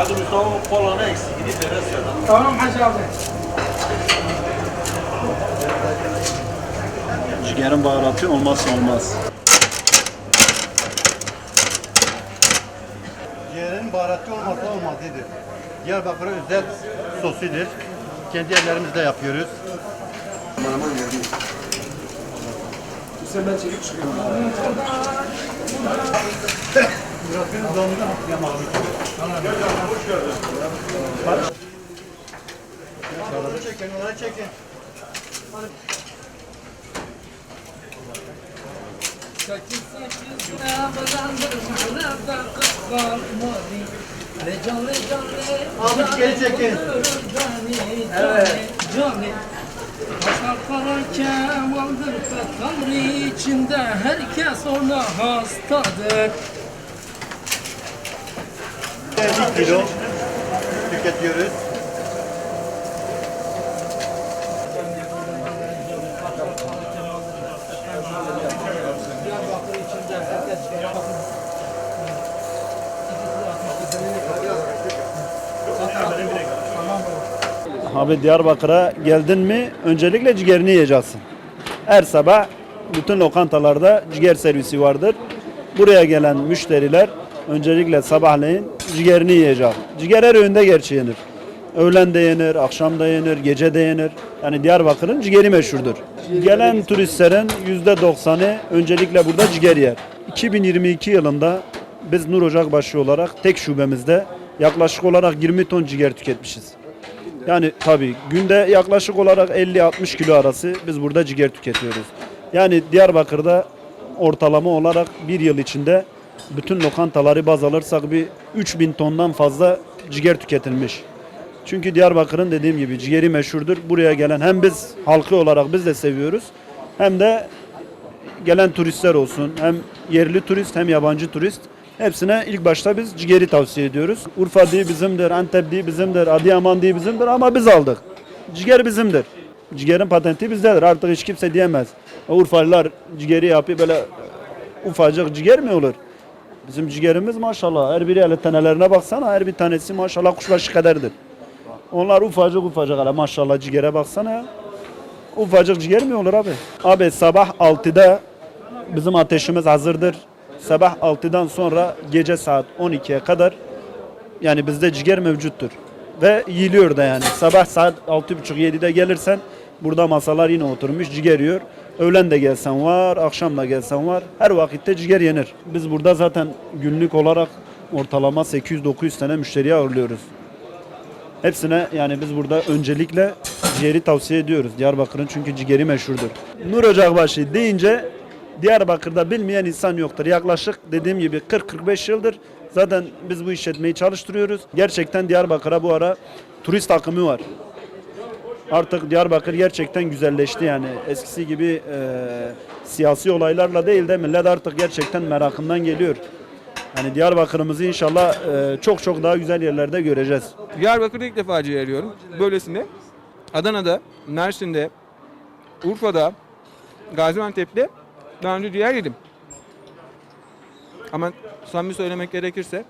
Hadi Mustafa kolanı eksik gidip verirsin. Tamam Hacı abi. Ciğerin baharatı olmazsa olmaz. Ciğerin baharatı olmazsa olmazıdır. Diyarbakır'a özel sosudur. Kendi ellerimizle yapıyoruz. Onları çekin, onları çekin. Abi geri çekin. Evet. Kara kemaldır Tanrı içinde herkes ona hastadır. Kilo tüketiyoruz. Abi Diyarbakır'a geldin mi öncelikle ciğerini yiyeceksin. Her sabah bütün lokantalarda ciğer servisi vardır. Buraya gelen müşteriler öncelikle sabahleyin ciğerini yiyecek. Ciğer her öğünde gerçi yenir. Öğlen de yenir, akşam da yenir, gece de yenir. Yani Diyarbakır'ın ciğeri meşhurdur. Gelen turistlerin %90'ı öncelikle burada ciğer yer. 2022 yılında biz Nur Ocakbaşı olarak tek şubemizde yaklaşık olarak 20 ton ciğer tüketmişiz. Yani tabii günde yaklaşık olarak 50-60 kilo arası biz burada ciğer tüketiyoruz. Yani Diyarbakır'da ortalama olarak bir yıl içinde bütün lokantaları baz alırsak bir 3000 tondan fazla ciğer tüketilmiş. Çünkü Diyarbakır'ın dediğim gibi ciğeri meşhurdur. Buraya gelen hem biz halkı olarak biz de seviyoruz hem de gelen turistler olsun. Hem yerli turist hem yabancı turist. Hepsine ilk başta biz ciğeri tavsiye ediyoruz. Urfa diye bizimdir, Antep diye bizimdir, Adıyaman diye bizimdir ama biz aldık. Ciğer bizimdir. Ciğerin patenti bizdedir. Artık hiç kimse diyemez. Urfalılar ciğeri yapıyor böyle ufacık ciğer mi olur? Bizim ciğerimiz maşallah her biri hele tanelerine baksana her bir tanesi maşallah kuşbaşı kadardır. Onlar ufacık ufacık hele maşallah ciğere baksana ya. Ufacık ciğer mi olur abi? Abi sabah 6'da bizim ateşimiz hazırdır. Sabah 6'dan sonra gece saat 12'ye kadar yani bizde ciğer mevcuttur. Ve yiyiliyor da yani. Sabah saat 6.30-7'de gelirsen burada masalar yine oturmuş ciğer yiyor. Öğlen de gelsen var, akşam da gelsen var. Her vakitte ciğer yenir. Biz burada zaten günlük olarak ortalama 800-900 tane müşteriye ağırlıyoruz. Hepsine yani biz burada öncelikle ciğeri tavsiye ediyoruz. Diyarbakır'ın çünkü ciğeri meşhurdur. Nur Ocakbaşı deyince Diyarbakır'da bilmeyen insan yoktur. Yaklaşık dediğim gibi 40-45 yıldır zaten biz bu işletmeyi çalıştırıyoruz. Gerçekten Diyarbakır'a bu ara turist akımı var. Artık Diyarbakır gerçekten güzelleşti yani. Eskisi gibi e, siyasi olaylarla değil de millet artık gerçekten merakından geliyor. Yani Diyarbakır'ımızı inşallah e, çok çok daha güzel yerlerde göreceğiz. Diyarbakır'da ilk defa ciğer yiyorum. Böylesinde. Adana'da, Mersin'de, Urfa'da, Gaziantep'te daha önce ciğer yedim. Ama samimi söylemek gerekirse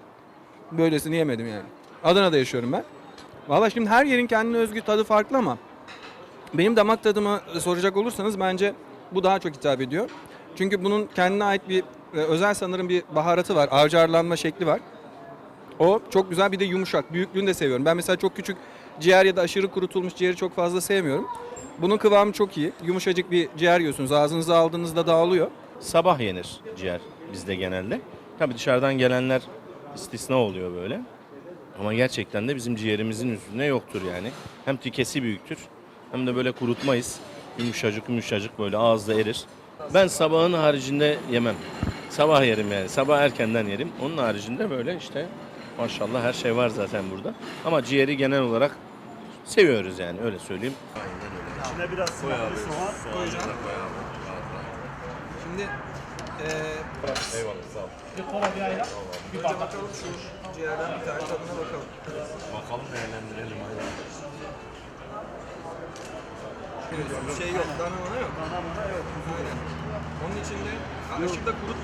böylesini yemedim yani. Adana'da yaşıyorum ben. Valla şimdi her yerin kendine özgü tadı farklı ama benim damak tadımı soracak olursanız bence bu daha çok hitap ediyor. Çünkü bunun kendine ait bir e, özel sanırım bir baharatı var. Avcarlanma şekli var. O çok güzel bir de yumuşak. Büyüklüğünü de seviyorum. Ben mesela çok küçük ciğer ya da aşırı kurutulmuş ciğeri çok fazla sevmiyorum. Bunun kıvamı çok iyi. Yumuşacık bir ciğer yiyorsunuz. Ağzınıza aldığınızda dağılıyor. sabah yenir ciğer bizde genelde. Tabii dışarıdan gelenler istisna oluyor böyle. Ama gerçekten de bizim ciğerimizin üstünde yoktur yani. Hem tikesi büyüktür hem de böyle kurutmayız. Yumuşacık yumuşacık böyle ağızda erir. Ben sabahın haricinde yemem. Sabah yerim yani. Sabah erkenden yerim. Onun haricinde böyle işte maşallah her şey var zaten burada. Ama ciğeri genel olarak seviyoruz yani öyle söyleyeyim. İçine biraz soğan, Şimdi bir bakalım şu ciğerden bir tane tadına bakalım. Bakalım değerlendirelim. Bir şey yok, dana mana yok. Dana mana yok. Aynen. Onun içinde ha, ışıkta kurut